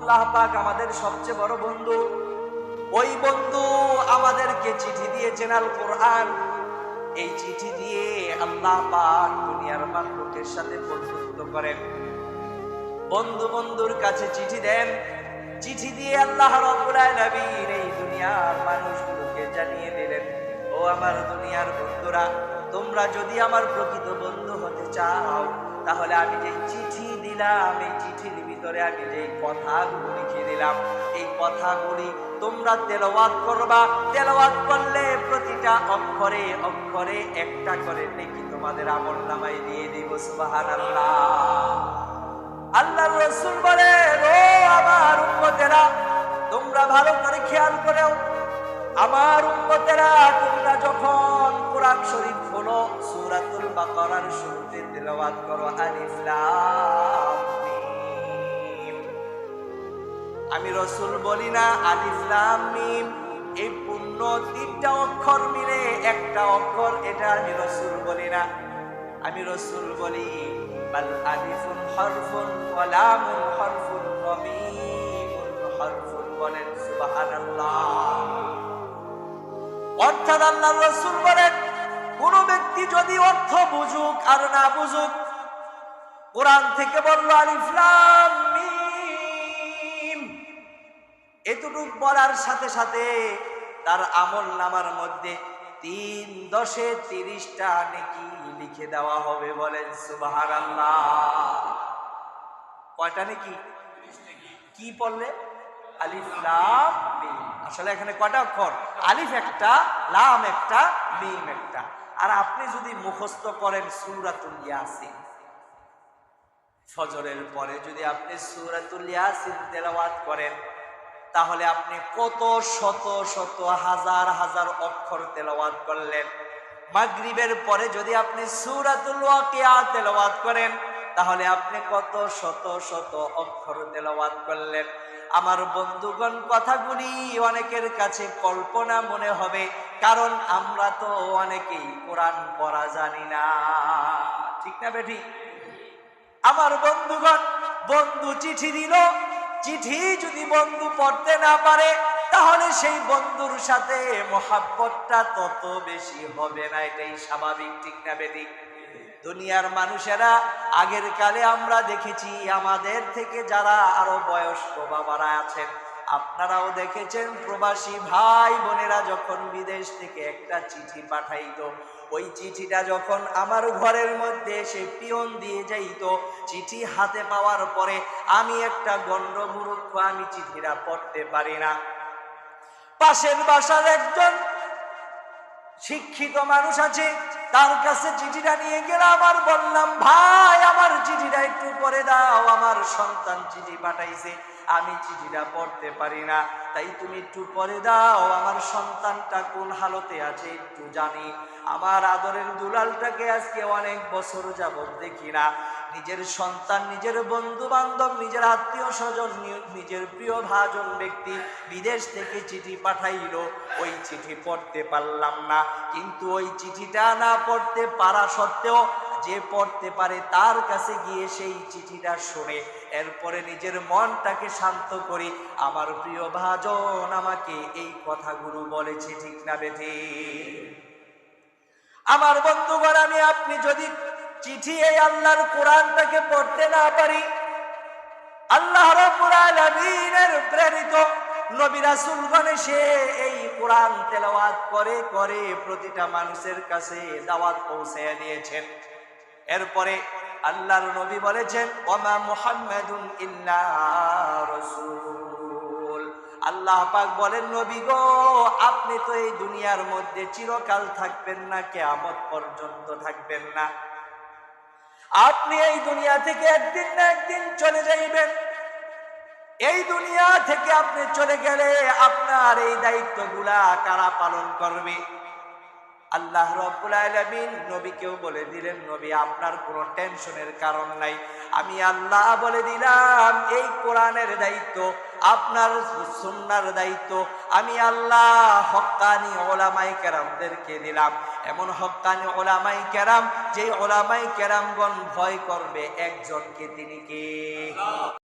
আল্লাহ পাক আমাদের সবচেয়ে বড় বন্ধু। ওই বন্ধু আমাদেরকে চিঠি দিয়েছেন আল কোরআন। এই চিঠি দিয়ে আল্লাহ পাক দুনিয়ার মানুষের সাথে বন্ধুত্ব করেন। বন্ধু বন্ধুর কাছে চিঠি দেন। চিঠি দিয়ে আল্লাহ রব্বুল আলামিন এই দুনিয়ার মানুষগুলোকে জানিয়ে দিলেন, ও আমার দুনিয়ার বন্ধুরা, তোমরা যদি আমার প্রকৃত বন্ধু হতে চাও তাহলে আমি যে চিঠি দিলাম, এই চিঠির ভিতরে আমি যে কথাগুলো লিখে দিলাম, এই কথাগুলি তোমরা তেলাওয়াত করবা। তেলাওয়াত করলে প্রতিটা অক্ষরে অক্ষরে একটা করে নেকি তোমাদের আমল নামায় দিয়ে দিব, সুবহানাল্লাহ। আল্লাহ রসুল বলে ও আমার উম্মতেরা, তোমরা ভালো করে খেয়াল করেও, আমার উম্মতেরা, তোমরা যখন কোরআন শরীফ হলো সূরাতুল বাকারার শুরুতে তেলাওয়াত করো, আলিফ লাম আমি রসুল বলি না, আলিফ লাম মিম। এই পূর্ণ তিনটা অক্ষর মিলে একটা অক্ষর, এটা আমি রসুল বলি না। আমি রসুল বলি, বাল আলিফুন হরফুন ওয়া লামুন হরফুন হরফুন বলেন সুবহানাল্লাহ। অর্থাৎ আল্লাহ রসুল বলেন কোন ব্যক্তি যদি অর্থ বুঝুক আর না বুঝুক, কোরআন থেকে বলল, আলিফ লাম মিম। এতটুক বলার সাথে সাথে তার আমল নামার মধ্যে তিন দশে তিরিশটা নেকি লিখে দেওয়া হবে বলেন সুবাহার কয়টা নেকি? কি পড়লে? আলিফ লাম মিম। আসলে এখানে কয়টা অক্ষর? আলিফ একটা, লাম একটা, মিম একটা। আর আপনি যদি মুখস্থ করেন সুরাতুল ইয়াসিন, ফজরের পরে যদি আপনি সুরাতুল ইয়াসিন তেলাওয়াত করেন, তাহলে আপনি কত শত শত হাজার হাজার অক্ষর তেলাওয়াত করলেন। মাগরিবের পরে যদি আপনি সূরাতুল ওয়াকিয়া তেলাওয়াত করেন, তাহলে আপনি কত শত শত অক্ষর তেলাওয়াত করলেন। আমার বন্ধুগণ কথাগুলি অনেকের কাছে কল্পনা মনে হবে, কারণ আমরা তো অনেকেই কোরআন পড়া জানি না। ঠিক না বেঠি? আমার বন্ধুগণ, বন্ধু চিঠি দিল, চিঠি যদি বন্ধু পড়তে না পারে, তাহলে সেই বন্ধুর সাথে মহাব্বতটা তত বেশি হবে না, এটাই স্বাভাবিক, ঠিক না বেদিক দুনিয়ার মানুষেরা, আগের কালে আমরা দেখেছি আমাদের থেকে যারা আরও বয়স্ক বাবারা আছেন, আপনারাও দেখেছেন প্রবাসী ভাই বোনেরা যখন বিদেশ থেকে একটা চিঠি পাঠাইত, ওই চিঠিটা যখন আমার ঘরের মধ্যে সে পিয়ন দিয়ে যাইতো, চিঠি হাতে পাওয়ার পরে আমি একটা গণ্ডমূর্খ আমি চিঠিটা পড়তে পারি না। পাশের বাসার একজন শিক্ষিত মানুষ আছে, তার কাছে চিঠিটা নিয়ে গেলাম আর বললাম, ভাই, আমার চিঠিটা একটু পরে দাও, আমার সন্তান চিঠি পাঠাইছে, আমি চিঠিটা পড়তে পারি না, তাই তুমি একটু পরে দাও, আমার সন্তানটা কোন হালতে আছে একটু জানি, আমার আদরের দুলালটাকে আজকে অনেক বছর যাবৎ দেখি না নিজের সন্তান, নিজের বন্ধু বান্ধব নিজের আত্মীয় স্বজন নিজের প্রিয় ভাজন ব্যক্তি বিদেশ থেকে চিঠি পাঠাইল। ওই চিঠি পড়তে পারলাম না। কিন্তু ওই চিঠিটা না পড়তে পারা সত্ত্বেও যে পড়তে পারে তার কাছে গিয়ে সেই চিঠিটা শুনে। এরপরে নিজের মনটাকে শান্ত করি। আমার প্রিয় ভাজন, আমাকে এই কথাগুলো বলেছে ঠিক না বেঠে। আমার বন্ধুগণ, আমি আপনি যদি চিঠি এই আল্লাহর কোরআনটাকে পড়তে না পারি। আল্লাহ রাব্বুল প্রেরিত এসে এই কোরআন তেলাওয়াত প্রতিটা মানুষের কাছে পৌঁছে এরপরে আল্লাহর নবী বলেছেন আল্লাহ পাক বলেন, নবী গো, আপনি তো এই দুনিয়ার মধ্যে চিরকাল থাকবেন না, কেয়ামত পর্যন্ত থাকবেন না। আপনি এই দুনিয়া থেকে একদিন না একদিন চলে যাইবেন। এই দুনিয়া থেকে আপনি চলে গেলে আপনার এই দায়িত্বগুলা কারা পালন করবে? আল্লাহ রব্বুল নবীকেও বলে দিলেন, নবী, আপনার কোনো টেনশনের কারণ নাই। আমি আল্লাহ বলে দিলাম, এই কোরআনের দায়িত্ব আপনার সুন্নার দায়িত্ব। আমি আল্লাহ হকানি ওলামাই কেরামদেরকে দিলাম। এমন হকানি ওলামাই কেরাম যে ওলামাই কেরামগণ ভয় করবে, একজনকে তিনি কে?